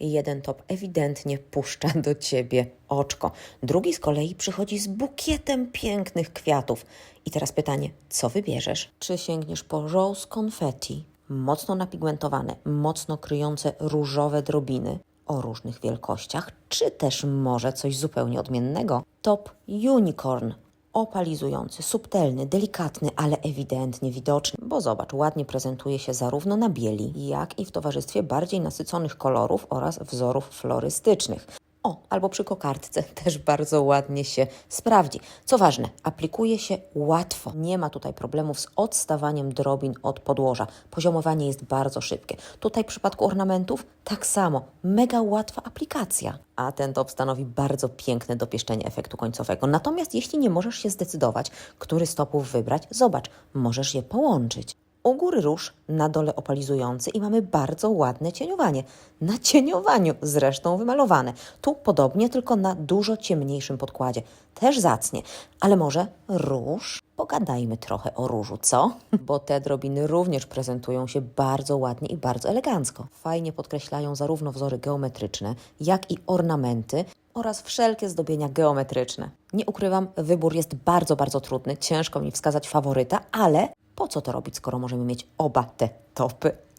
Jeden top ewidentnie puszcza do ciebie oczko. Drugi z kolei przychodzi z bukietem pięknych kwiatów. I teraz pytanie, co wybierzesz? Czy sięgniesz po rose confetti, mocno napigmentowane, mocno kryjące różowe drobiny o różnych wielkościach, czy też może coś zupełnie odmiennego? Top unicorn, opalizujący, subtelny, delikatny, ale ewidentnie widoczny, bo zobacz, ładnie prezentuje się zarówno na bieli, jak i w towarzystwie bardziej nasyconych kolorów oraz wzorów florystycznych. O, albo przy kokardce też bardzo ładnie się sprawdzi. Co ważne, aplikuje się łatwo. Nie ma tutaj problemów z odstawaniem drobin od podłoża. Poziomowanie jest bardzo szybkie. Tutaj w przypadku ornamentów tak samo. Mega łatwa aplikacja. A ten top stanowi bardzo piękne dopieszczenie efektu końcowego. Natomiast jeśli nie możesz się zdecydować, który z topów wybrać, zobacz, możesz je połączyć. U góry róż, na dole opalizujący i mamy bardzo ładne cieniowanie. Na cieniowaniu zresztą wymalowane. Tu podobnie, tylko na dużo ciemniejszym podkładzie. Też zacnie. Ale może róż? Pogadajmy trochę o różu, co? Bo te drobiny również prezentują się bardzo ładnie i bardzo elegancko. Fajnie podkreślają zarówno wzory geometryczne, jak i ornamenty oraz wszelkie zdobienia geometryczne. Nie ukrywam, wybór jest bardzo, bardzo trudny. Ciężko mi wskazać faworyta, ale po co to robić, skoro możemy mieć oba te topy?